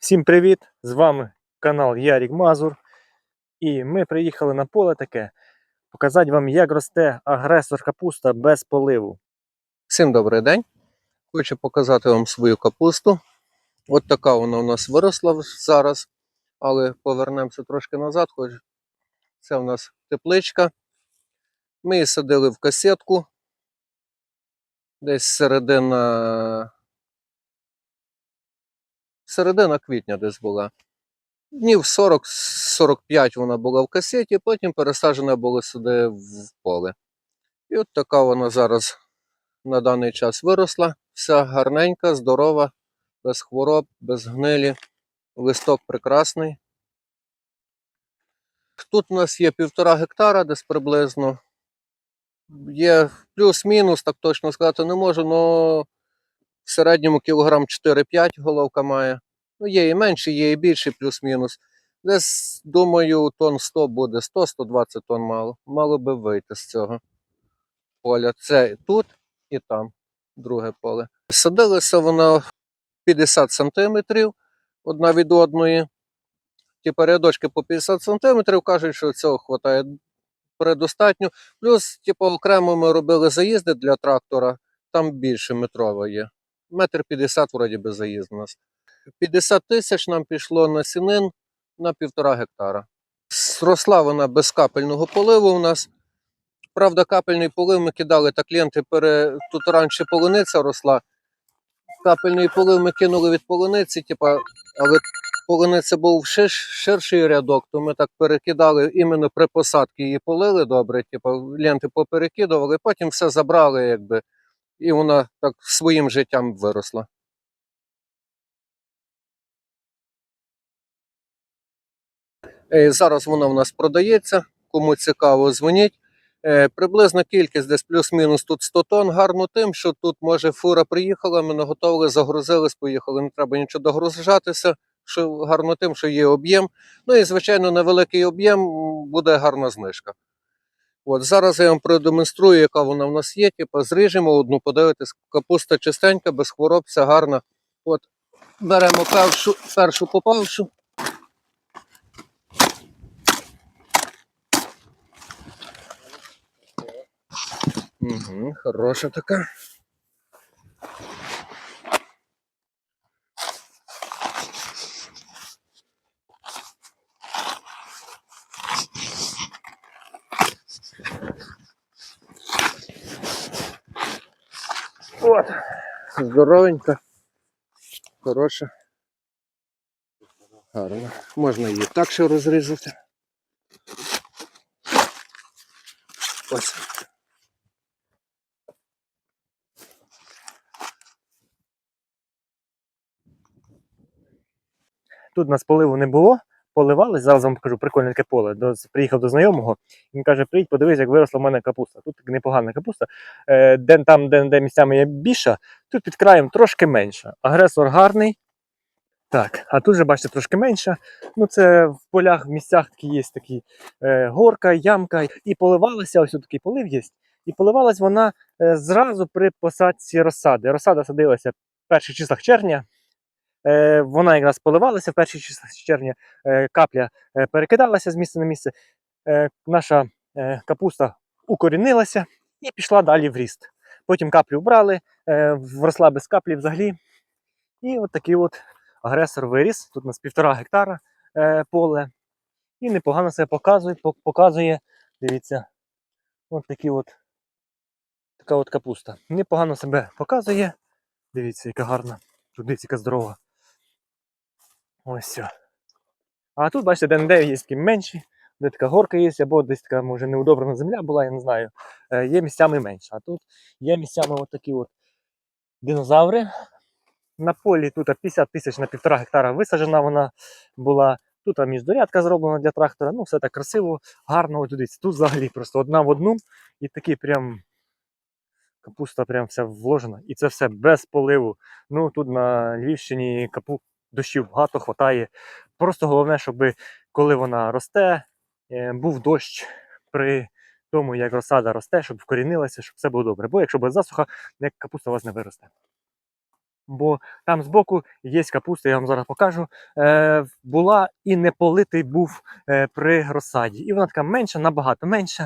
Всім привіт! З вами канал Ярік Мазур. І ми приїхали на поле таке показати вам, як росте агресор капуста без поливу. Всім добрий день. Хочу показати вам свою капусту. От така вона у нас виросла зараз, але повернемося трошки назад. Хоч це у нас тепличка. Ми її садили в касетку. Десь середина. Середина квітня десь була. Днів 40-45 вона була в касеті, потім пересаджена була сюди в поле. І от така вона зараз на даний час виросла. Вся гарненька, здорова, без хвороб, без гнилі. Листок прекрасний. Тут у нас є півтора гектара десь приблизно. Є плюс-мінус, так точно сказати не можу, але в середньому кілограм 4-5 головка має. Ну, є і менше, є і більше, плюс-мінус. Десь, думаю, тонн 100 буде, 100-120 тонн мало. Мало би вийти з цього поля. Це тут і там друге поле. Садилося воно 50 сантиметрів одна від одної. Ті рядочки по 50 сантиметрів кажуть, що цього вистачає предостатньо. Плюс, типу, окремо ми робили заїзди для трактора, там більше метрова є. Метр 50 вроді би заїзд у нас. 50 тисяч нам пішло на сінин на півтора гектара. Зросла вона без капельного поливу у нас. Правда, капельний полив ми кидали, так ленти пере... тут раніше полуниця росла. Капельний полив ми кинули від полуниці, типа, але полуниця був шир... ширший рядок, то ми так перекидали іменно при посадці її полили добре, типа, ленти поперекидували, потім все забрали, якби, і вона так своїм життям виросла. Е, Зараз вона в нас продається. Кому цікаво, дзвоніть. Е, Приблизна кількість десь плюс-мінус тут 100 тонн. Гарно тим, що тут може фура приїхала, ми наготовили, загрузились, поїхали. Не треба нічого догружатися. Що гарно тим, що є об'єм. Ну і звичайно, на великий об'єм буде гарна знижка. От зараз я вам продемонструю, яка вона в нас є. Типу, зріжемо одну, подивитись, капуста чистенька, без хвороб, вся гарна. От беремо першу, першу попавшу. Угу, хороша така. От. Здоровенька. Хороша. Гарно. Можна її так ще розрізати. Ось. Тут нас поливу не було, поливали. Зараз вам покажу прикольне таке поле. До, приїхав до знайомого. Він каже: приїдь, подивись, як виросла в мене капуста. Тут непогана капуста. Е, де, там, де, де місцями є більша, тут під краєм трошки менша. Агресор гарний. Так, а тут же, бачите, трошки менша. Ну, це в полях, в місцях такі є такі е, горка, ямка, і поливалася, ось тут такий полив є. І поливалась вона е, зразу при посадці розсади. Розсада садилася в перших числах червня. Е, вона якраз поливалася в перші червня, е, капля е, перекидалася з місця на місце. Наша капуста укорінилася і пішла далі в ріст. Потім каплю вбрали, вросла без каплі взагалі. І от такий от агресор виріс. Тут у нас півтора гектара поле. І непогано себе показує, показує. Дивіться, от такі от, така от капуста. Непогано себе показує. Дивіться, яка гарна. Тут дивіться, яка здорова. Ось все. А тут, бачите, де-не-де є такі менші, де така горка є, або десь така, може, неудобрена земля була, я не знаю. Е, є місцями менше. А тут є місцями от такі от динозаври. На полі тут 50 тисяч на півтора гектара висаджена вона була. Тут міждорядка зроблена для трактора. Ну, все так красиво, гарно. Дивіться, тут взагалі просто одна в одну. І такий прям капуста прям вся вложена. І це все без поливу. Ну тут на Львівщині капу дощів багато хватає. Просто головне, щоб коли вона росте, е, був дощ при тому, як розсада росте, щоб вкорінилася, щоб все було добре. Бо якщо буде засуха, як капуста у вас не виросте. бо там збоку є капуста, я вам зараз покажу. Е, була і не политий був е, при розсаді. І вона така менша, набагато менша.